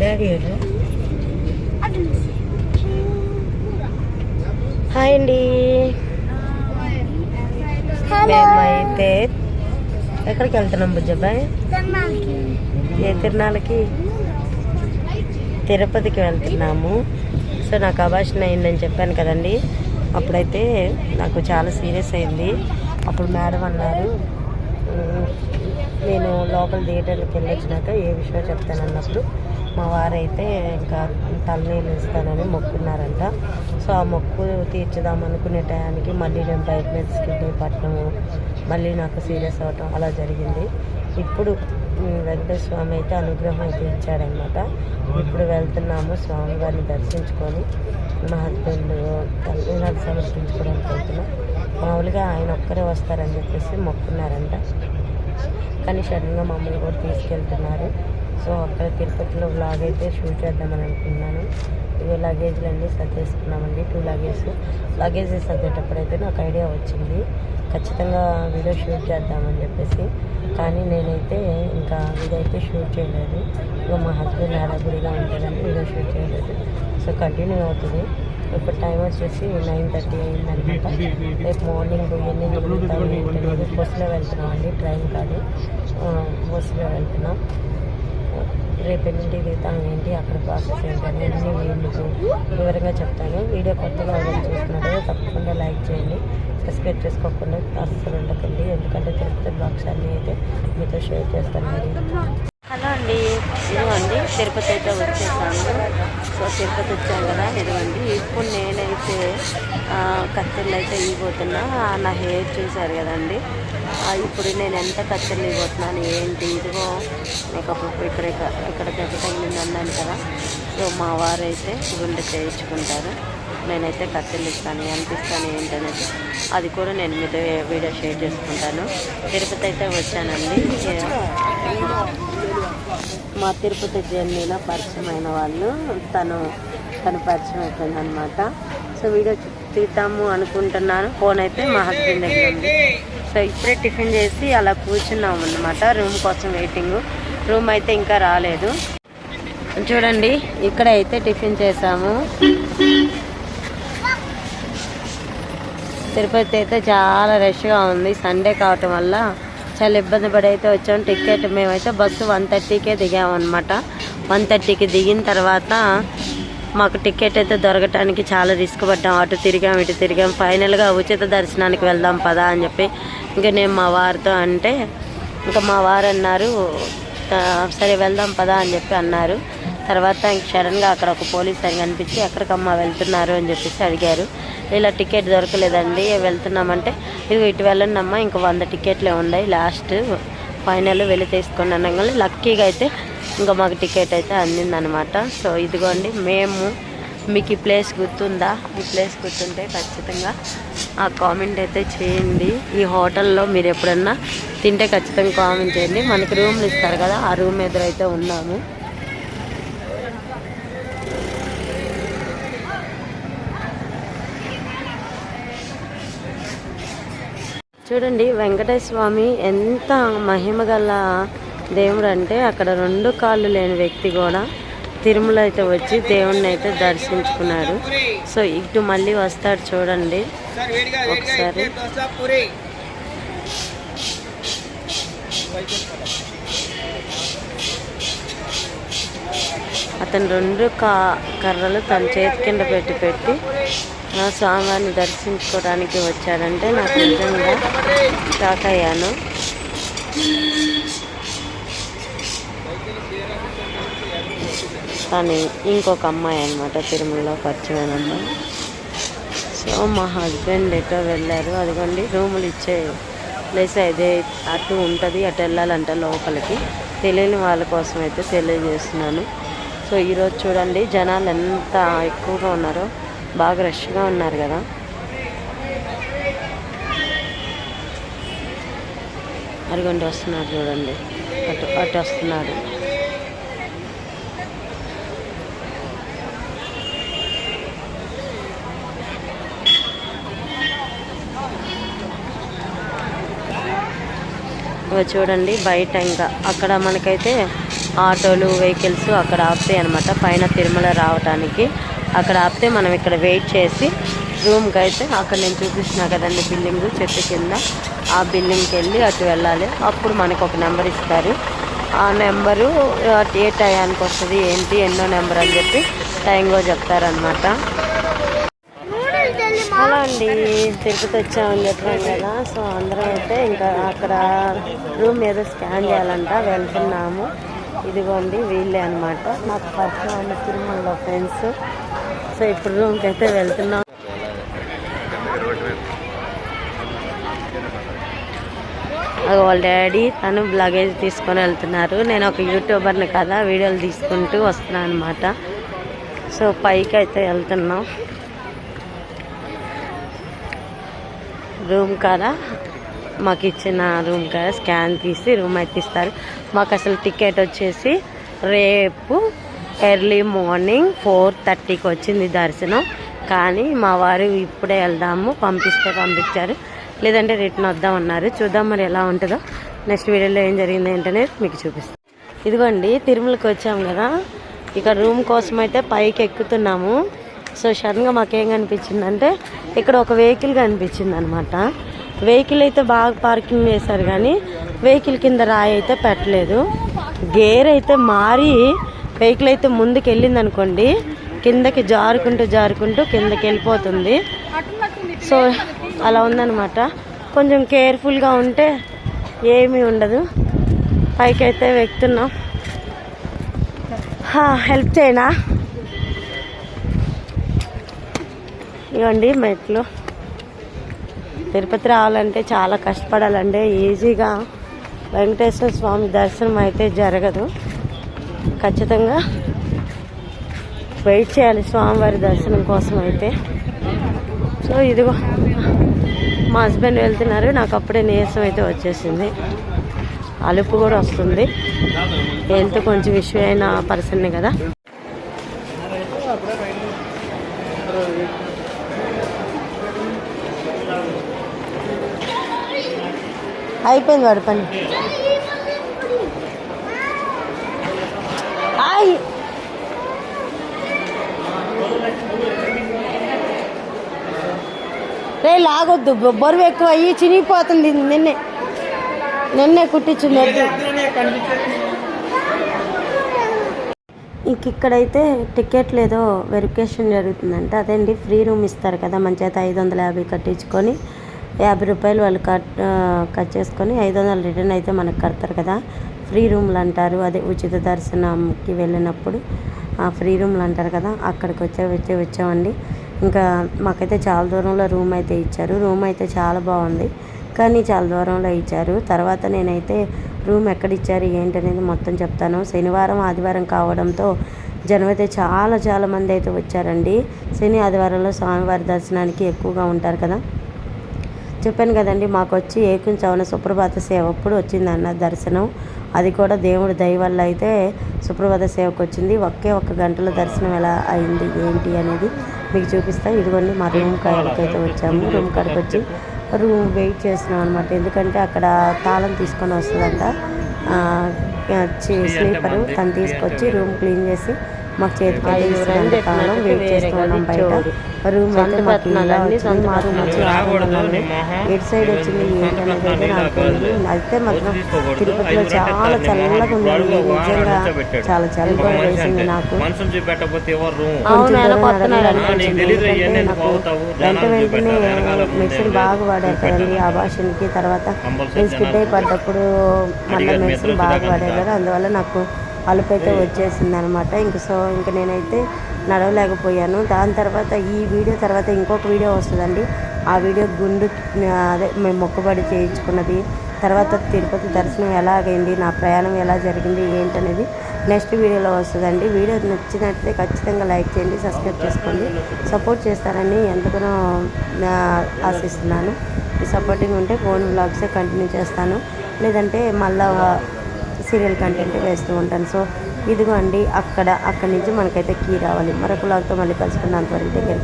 Daddy hi అండి. మేమైతే ఎక్కడికి వెళ్తున్నాం బుజ్జబ్బాయ్? ఏ తిరునాళ్ళకి? తిరుపతికి వెళ్తున్నాము. సో నాకు అభాషణ అయిందని చెప్పాను కదండి. అప్పుడైతే నాకు చాలా సీరియస్ అయింది. అప్పుడు మేడం అన్నారు నేను లోపల థియేటర్కి వెళ్ళొచ్చినాక ఏ విషయం చెప్తాను అన్నప్పుడు మా వారైతే ఇంకా తలనీళ్ళు ఇస్తానని మొక్కున్నారంట. సో ఆ మొక్కు తీర్చుదాం అనుకునే టయానికి మళ్ళీ నేను బైక్ మీద స్కిడ్ అయి పట్టడము మళ్ళీ నాకు సీరియస్ అవటం అలా జరిగింది. ఇప్పుడు వెంకటేశ్వర స్వామి అయితే అనుగ్రహం అయితే ఇచ్చాడనమాట. ఇప్పుడు వెళ్తున్నాము స్వామివారిని దర్శించుకొని మా హస్బెండ్ నాకు సమర్పించుకోవడానికి వెళ్తున్నాం. మామూలుగా ఆయన ఒక్కరే వస్తారని చెప్పేసి మొక్కున్నారంట. కానీ సడన్గా మమ్మల్ని కూడా తీసుకెళ్తున్నారు. సో అక్కడ తిరుపతిలో బ్లాగ్ అయితే షూట్ చేద్దామని అనుకున్నాను. ఇవి లగేజ్లు అన్నీ సర్దేసుకున్నామండి టూ లగేజ్ లగేజ్ సర్దేటప్పుడైతే అయితే నాకు ఐడియా వచ్చింది ఖచ్చితంగా వీడియో షూట్ చేద్దామని చెప్పేసి. కానీ నేనైతే ఇంకా ఇదైతే షూట్ చేయలేదు. ఇంకా మా హస్బెండ్ హడాగుడిగా ఉంటారని వీడియో షూట్ చేయలేదు. సో కంటిన్యూ అవుతుంది. ఇప్పుడు టైం వచ్చేసి నైన్ థర్టీ అయిందనమాట. రేపు మార్నింగ్ ఎన్ని బస్సులో వెళ్తున్నాం అండి ట్రైన్ కాదు బస్సులో వెళ్తున్నాం. రేపు ఎన్నింటికి ఏంటి? అక్కడ ప్రాసెస్ ఏంటి అన్ని మీకు వివరంగా చెప్తాను వీడియో కొత్తగా ఎవరైనా చూస్తున్నట్టు తప్పకుండా లైక్ చేయండి. సబ్స్క్రైబ్ చేసుకోకుండా అస్సలు ఉండకండి. ఎందుకంటే తిరుపతి బ్లాగ్స్ అన్నీ అయితే మీతో షేర్ చేస్తాను. హలో అండి. ఇదిగోండి తిరుపతి అయితే వచ్చేసాను సో తిరుపతి వచ్చాం కదా ఇదిగోండి ఇప్పుడు నేనైతే ఆ, అయితే ఇవ్వబోతున్నా. నా హెయిర్ చూశారు కదండి. ఇప్పుడు నేను ఎంత కత్తెరలు ఇవ్వబోతున్నాను ఏంటి ఇదిగో మేకప్ ఇక్కడ ఇక్కడ ఇక్కడ దెబ్బ తగిలింది అన్నాను కదా. సో మా వారైతే గుండె చేయించుకుంటారు. నేనైతే కత్తెరలు ఇస్తాను ఎంత ఇస్తాను ఏంటనేది. అది కూడా నేను మీతో వీడియో షేర్ చేసుకుంటాను. తిరుపతి అయితే వచ్చానండి. మా తిరుపతి జర్నీలో పరిచయం అయిన వాళ్ళు. తను తను పరిచయం అయిపోయింది అనమాట సో వీడియో తీద్దాము అనుకుంటున్నాను. ఫోన్ అయితే మా హస్బెండ్ దగ్గర ఉంది. సో ఇప్పుడే టిఫిన్ చేసి అలా కూర్చున్నాం అనమాట రూమ్ కోసం వెయిటింగ్ రూమ్ అయితే ఇంకా రాలేదు. చూడండి ఇక్కడ అయితే టిఫిన్ చేసాము. తిరుపతి అయితే చాలా రష్గా ఉంది. సండే కావటం వల్ల చాలా ఇబ్బంది పడి అయితే వచ్చాం. టికెట్ మేమైతే బస్సు వన్ థర్టీకే దిగామన్నమాట. వన్ థర్టీకి దిగిన తర్వాత మాకు టికెట్ అయితే దొరకటానికి చాలా రిస్క్ పడ్డాం. అటు తిరిగాం ఇటు తిరిగాం. ఫైనల్గా ఉచిత దర్శనానికి వెళ్దాం పదా అని చెప్పి ఇంకా నేను మా వారితో అంటే ఇంకా మా వారు అన్నారు సరే వెళ్దాం పదా అని చెప్పి అన్నారు. తర్వాత ఇంక సడన్గా అక్కడ ఒక పోలీస్ ఆయన కనిపించి ఎక్కడికమ్మా వెళ్తున్నారు? అని చెప్పేసి అడిగారు. ఇలా టికెట్ దొరకలేదండి వెళ్తున్నామంటే ఇది ఇటు వెళ్ళండి అమ్మా ఇంక వంద టికెట్లే ఉన్నాయి లాస్ట్ ఫైనల్ వెళ్ళి తీసుకోండి అనగానే లక్కీగా అయితే ఇంకా మాకు టికెట్ అయితే అందిందనమాట. సో ఇదిగోండి మేము మీకు ఈ ప్లేస్ గుర్తుందా? ఈ ప్లేస్ గుర్తుంటే ఖచ్చితంగా ఆ కామెంట్ అయితే చేయండి. ఈ హోటల్లో మీరు ఎప్పుడన్నా తింటే ఖచ్చితంగా కామెంట్ చేయండి. మనకి రూమ్లు ఇస్తారు కదా ఆ రూమ్ ఎదురైతే ఉన్నాము. చూడండి వెంకటేశ్వర స్వామి ఎంత మహిమ గల దేవుడు అంటే అక్కడ రెండు కాళ్ళు లేని వ్యక్తి కూడా తిరుమల అయితే వచ్చి దేవుణ్ణి అయితే దర్శించుకున్నాడు సో ఇటు మళ్ళీ వస్తాడు చూడండి. ఒకసారి. అతను రెండు కా కర్రలు తన చేతి కింద పెట్టి పెట్టి స్వామివారిని దర్శించుకోవడానికి వచ్చాడంటే నాకు నిజంగా షాక్ అయ్యాను. కానీ ఇంకొక అమ్మాయి అనమాట తిరుమలలో పరిచయం అమ్మాయి. సో మా హస్బెండ్ ఎటో వెళ్ళారు అదిగోండి రూములు ఇచ్చే ప్లేస్ అదే అటు ఉంటుంది అటు వెళ్ళాలంటే లోపలికి. తెలియని వాళ్ళ కోసం అయితే తెలియజేస్తున్నాను. సో ఈరోజు చూడండి జనాలు ఎంత ఎక్కువగా ఉన్నారో. బాగా రష్గా ఉన్నారు కదా. అదిగోండి వస్తున్నారు చూడండి. అటు అటు వస్తున్నారు చూడండి బయట ఇంకా అక్కడ మనకైతే ఆటోలు వెహికల్స్ అక్కడ ఆపుతాయి అనమాట పైన తిరుమల రావటానికి. అక్కడ ఆపితే మనం ఇక్కడ వెయిట్ చేసి రూమ్కి అయితే అక్కడ నేను చూపిస్తున్నా కదండి బిల్డింగ్ చెట్టు కింద. ఆ బిల్డింగ్కి వెళ్ళి అటు వెళ్ళాలి. అప్పుడు మనకు ఒక నెంబర్ ఇస్తారు. ఆ నెంబరు అటు ఏ టయానికి వస్తుంది. ఏంటి ఎన్నో నెంబర్ అని చెప్పి టైం కూడా చెప్తారనమాట అలా అండి తిరుపతి వచ్చామని చెప్పాను కదా. సో అందరం అయితే ఇంకా అక్కడ రూమ్ ఏదో స్కాన్ చేయాలంట. వెళ్తున్నాము. ఇదిగోండి వీళ్ళే అనమాట నాకు పరిచయం ఉన్న తిరుమలలో ఫ్రెండ్స్ సో ఇప్పుడు రూమ్కి అయితే వెళ్తున్నాం వాళ్ళ డాడీ తను లగేజ్ తీసుకొని వెళ్తున్నారు. నేను ఒక యూట్యూబర్ని కదా వీడియోలు తీసుకుంటూ వస్తున్నాను అనమాట సో పైకి అయితే వెళ్తున్నాం. రూమ్ కాడ మాకు ఇచ్చిన రూమ్ కాడ స్కాన్ తీసి రూమ్ అయితే ఇస్తారు. మాకు అసలు టికెట్ వచ్చేసి రేపు ఎర్లీ మార్నింగ్ ఫోర్ థర్టీకి వచ్చింది దర్శనం. కానీ మా వారు ఇప్పుడే వెళ్దాము పంపిస్తే పంపించారు. లేదంటే రిటర్న్ వద్దామన్నారు చూద్దాం మరి ఎలా ఉంటుందో. నెక్స్ట్ వీడియోలో ఏం జరిగింది ఏంటనే మీకు చూపిస్తాను. ఇదిగోండి తిరుమలకి వచ్చాము కదా. ఇక్కడ రూమ్ కోసం అయితే పైకి ఎక్కుతున్నాము. సో సడన్గా మాకేం కనిపించిందంటే ఇక్కడ ఒక వెహికల్ కనిపించింది అనమాట వెహికల్ అయితే బాగా పార్కింగ్ చేశారు కానీ వెహికల్ కింద రాయి అయితే పెట్టలేదు. గేర్ అయితే మారి వెహికల్ అయితే ముందుకు వెళ్ళింది అనుకోండి కిందకి జారుకుంటూ జారుకుంటూ కిందకి వెళ్ళిపోతుంది సో అలా ఉందన్నమాట. కొంచెం కేర్ఫుల్గా ఉంటే ఏమీ ఉండదు. పైకి అయితే వెక్తున్నాం హెల్ప్ చేయనా? ఇవ్వండి మెట్లు. తిరుపతి రావాలంటే చాలా కష్టపడాలండి ఈజీగా. వెంకటేశ్వర స్వామి దర్శనం అయితే జరగదు. ఖచ్చితంగా వెయిట్ చేయాలి స్వామివారి దర్శనం కోసం అయితే. సో ఇదిగో మా హస్బెండ్ వెళ్తున్నారు. నాకు అప్పుడే నీరసం అయితే వచ్చేసింది. అలుపు కూడా వస్తుంది. హెల్త్ కొంచెం ఇష్యూ అయిన పర్సన్ కదా. అయిపోయింది వాడి పని. ఆయ్ రే లాగొద్దు. బొ- బరువు ఎక్కువ అయ్యి చినిగిపోతుంది నిన్నే. నిన్నే కుట్టించింది ఇంకిక్కడైతే ఇంక ఇక్కడైతే టికెట్లు ఏదో వెరిఫికేషన్ జరుగుతుందంట. అదేంటి? ఫ్రీ రూమ్ ఇస్తారు కదా మన చేత ఐదు వందల యాభై కట్టించుకొని యాభై రూపాయలు వాళ్ళు కట్ కట్ చేసుకొని ఐదు వందలు రిటర్న్ అయితే మనకు కడతారు కదా. ఫ్రీ రూమ్లు అంటారు. అదే ఉచిత దర్శనంకి వెళ్ళినప్పుడు ఆ ఫ్రీ రూమ్లు అంటారు కదా అక్కడికి వచ్చే వచ్చే వచ్చామండి. ఇంకా మాకైతే చాలా దూరంలో రూమ్ అయితే ఇచ్చారు. రూమ్ అయితే చాలా బాగుంది. కానీ చాలా దూరంలో ఇచ్చారు. తర్వాత నేనైతే రూమ్ ఎక్కడ ఇచ్చారు ఏంటి అనేది మొత్తం చెప్తాను. శనివారం ఆదివారం కావడంతో జనం అయితే చాలా చాలా మంది అయితే వచ్చారండి. శని ఆదివారంలో స్వామివారి దర్శనానికి ఎక్కువగా ఉంటారు కదా. చెప్పాను కదండి మాకు వచ్చి ఏకుంచవన సుప్రభాత సేవ అప్పుడు వచ్చిందన్న దర్శనం. అది కూడా దేవుడి దయ వల్ల అయితే సుప్రభాత సేవకు వచ్చింది ఒకే ఒక్క గంటలో దర్శనం ఎలా అయింది ఏంటి అనేది మీకు చూపిస్తా. ఇదిగోండి మా రూమ్ కాడికైతే వచ్చాము. రూమ్ కాడికి వచ్చి రూమ్ వెయిట్ చేస్తున్నాం అనమాట ఎందుకంటే అక్కడ తాళం తీసుకొని వస్తుందంట. స్లీపరు తను తీసుకొచ్చి రూమ్ క్లీన్ చేసి మాకు చేతికి అయితే ఇస్తుందంట తాళం వెయిట్ చేస్తున్నాం బయట. రూమ్ అయితే మాకు ఇలా వచ్చింది. మా రూమ్ వచ్చి ఆరున్నర ఎటు సైడ్ వచ్చింది ఏంటనేది అయితే నాకు అయితే మాత్రం తిరుపతిలో చాలా చల్లగా ఉందండి నిజంగా చాలా చలి కూడా వేసింది నాకు. వెంట వెంటనే మెడిసిన్ బాగా వాడారు కదండి. ఆ భాషకి తర్వాత నేను స్కిడ్ అయి పడ్డప్పుడు మళ్ళీ మెడిసిన్ బాగా వాడారు కదా. అందువల్ల నాకు అలుపు అయితే వచ్చేసింది అనమాట ఇంక సో ఇంక నేనైతే నడవలేకపోయాను. దాని తర్వాత ఈ వీడియో తర్వాత ఇంకొక వీడియో వస్తుందండి. ఆ వీడియో గుండు అదే మేము మొక్కుబడి చేయించుకున్నది. తర్వాత తిరుపతి దర్శనం ఎలాగైంది నా ప్రయాణం ఎలా జరిగింది ఏంటనేది నెక్స్ట్ వీడియోలో వస్తుందండి. వీడియో నచ్చినట్లయితే ఖచ్చితంగా లైక్ చేయండి సబ్స్క్రైబ్ చేసుకోండి. సపోర్ట్ చేస్తారని ఎంతగానో ఆశిస్తున్నాను. సపోర్టింగ్ ఉంటే ఫోన్ బ్లాగ్సే కంటిన్యూ చేస్తాను. లేదంటే మళ్ళా సీరియల్ కంటెంట్ వేస్తూ ఉంటాను. సో ఇదిగో అండి అక్కడ అక్కడి నుంచి మనకైతే కీ రావాలి. మరొక లాగ్తో మళ్ళీ కలుసుకున్నంతవరకు వరకు దగ్గర